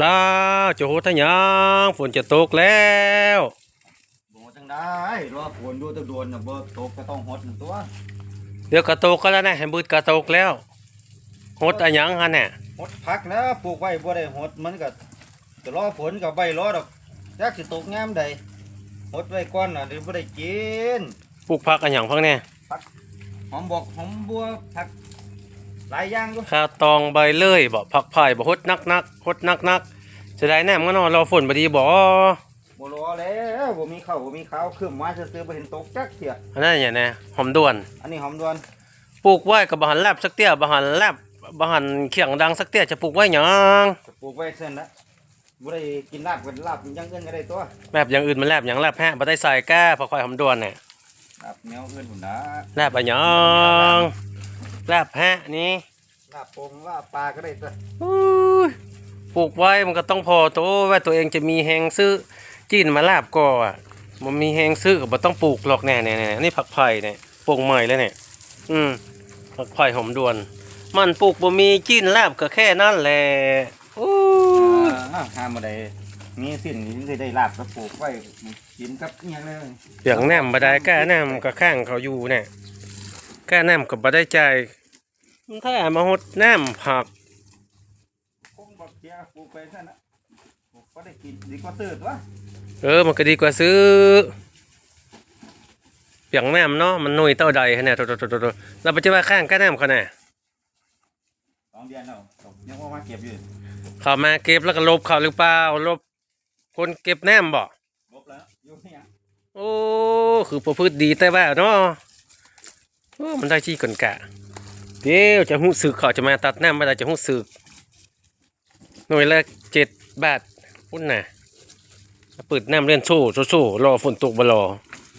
แล้วจะโหทะยังฝนจะตกแล้วบ่จังได้รอฝนดูแตะโดนน่ะบ่ตกก็ต้องหดนั่นตัวเดี๋ยวกระตกก็แล้วนะให้บืดกระตกแล้วโหดอะหยังฮะเนี่ยหดพักนะปลูกไว้บ่ได้หดมันก็จะรอฝนก็ใบรอดอกจักสิตกยามใดหดไว้ก่อนน่ะเดี๋ยวบ่ได้กินปลูกผักอะหยังพักเนี่ยหอมบอกหอมบัวผัก หลายอย่างอยู่ข้าวตองใบเลื่อยบ่ผักไผ่บ่โหดนักนักๆโหดนักนักๆจะได้แน่มันก็นอนรอฝนบ่ดีบ่บ่รอแล้วบ่มีข้าวบ่มีข้าวขึ้นมาซื่อๆบ่เห็นตกจักเที่ยอันนั้นอย่างนะหอมด่วน อันนี้หอมดวนปลูกไว้กับบหันแลบสักเตี้ยบหันแลบบหันเขียงดังสักเตี้ยจะปลูกไว้หยังจะปลูกไว้เส้นละบ่ได้กินลาบกันลาบอยังอื่นก็ได้ตัวแบบอย่างอื่นมันแลบอย่างแลบแฮะบ่ได้ใส่แก้ผักไผ่หอมด่วนเนี่ยลาบแนวอื่นพุ่นนะแลบอะหยังแลบแฮะนี่ ลาบปงลาบปลาก็ได้ตัวอุ้ยปลูกไว้มันก็ต้องพอโตว่าตัวเองจะมีแหงซื้อจีนมาลาบก่ออะมันมีแหงซื้อก็บ่ต้องปลูกหรอกแน่ๆๆนี่ผักไผ่เนี่ยปลูกใหม่เลยเนี่ย อืมผักไผ่หอมด่วน มันปลูกบ่มีจีนลาบก็แค่นั้นแหละอู้ยอ่าห้ามบ่ได้มีสิ้นนี้สิได้ลาบก็ปลูกไว้กินกับอิหยังเลยเสียงแนมบ่ได้แก้แนมก็ข้างเขาอยู่เนี่ยแก้แนมก็บ่ได้ใจายถ้ามาหดแนมผักคงบ่เสียปลูกไปซั่นน่ะปลูกบ่ได้กินดีกว่าซื้อตัวเออมันก็ดีกว่าซื้อเปียงแนมเนาะมันหน่วยเต้าใดฮะเนี่ยโตๆๆๆเราไปจะว่าข้างแก้แนมเขาแน่สองเดือนแล้วยังบ่มาเก็บอยู่เขามาเก็บแล้วก็ลบเขาหรือเปล่าลบ คนเก็บแนมบ่ลบแล้วอยู่เนี่ยโอ้คือประพฤติดีแต่ว่าเนาะโอ้มันได้ชี้ก่อนกะ เดี๋ยวจะหู้สึกเขาจะมาตัดแนมไม่ได้จะหู้สึกหน่วยละเจ็ดบาทพุ่นน่ะเปิดน้ำเล่นโซ่โซ่ๆรอฝนตกบ่รอ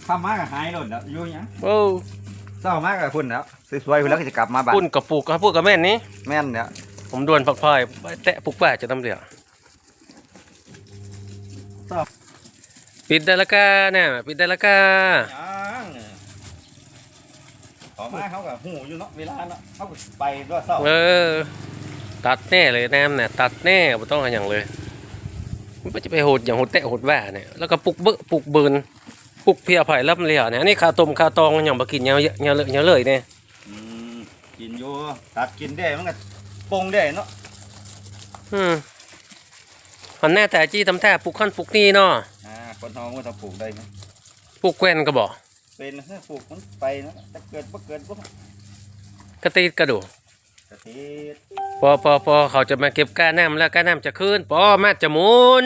ข้ามมาก็หายโลดแล้วอยู่หยังโอ้เศร้ามากกับพุ่นแล้วสวยๆพุ่นแล้วก็จะกลับมาบ้านปุ่นกับปลูกกับพูดกับแม่นนี้แม่นเนี่ยผมดวนผักพลอยไปแตะปลูกป่าจะตำเหลียวปิดได้และกาเนี่ยปิดได้และกา ยังขอมาเขากับหูอยู่เนาะเวลาเนาะเขาก็ไปด้วยเศร้าเออ ตัดแน่เลยแนมเนี่ยตัดแน่ไม่ต้องอะไรอย่างเลย มันจะไปโหดอย่างโหดแตะโหดแหว่เนี่ยแล้วก็ปลูกเบอะปลูกเบิร์นปลูกเพียไผ่รับเหลียวเนี่ยอันนี่ข้าวต้มข้าวตองอย่างบกินเงาเงาเลยเงาเลยเนี่ยอืมกินอยู่ตัดกินได้มันก็ปรุงได้เนาะอืมหันแน่แต่จี้ทำแท้ปลูกขั้นปลูกนี่เนาะอ่าคนเฮาก็ต้องปลูกได้ไหมปลูกแกวนก็บอก เป็นเฮ้ยปลูกมันไปเนาะถ้าเกิดบ่เกิดบ่กระตีดกระดูกระติด พอพอพอเขาจะมาเก็บก้าน้ำแล้วก้าน้ำจะขึ้นปอมาจะหมุน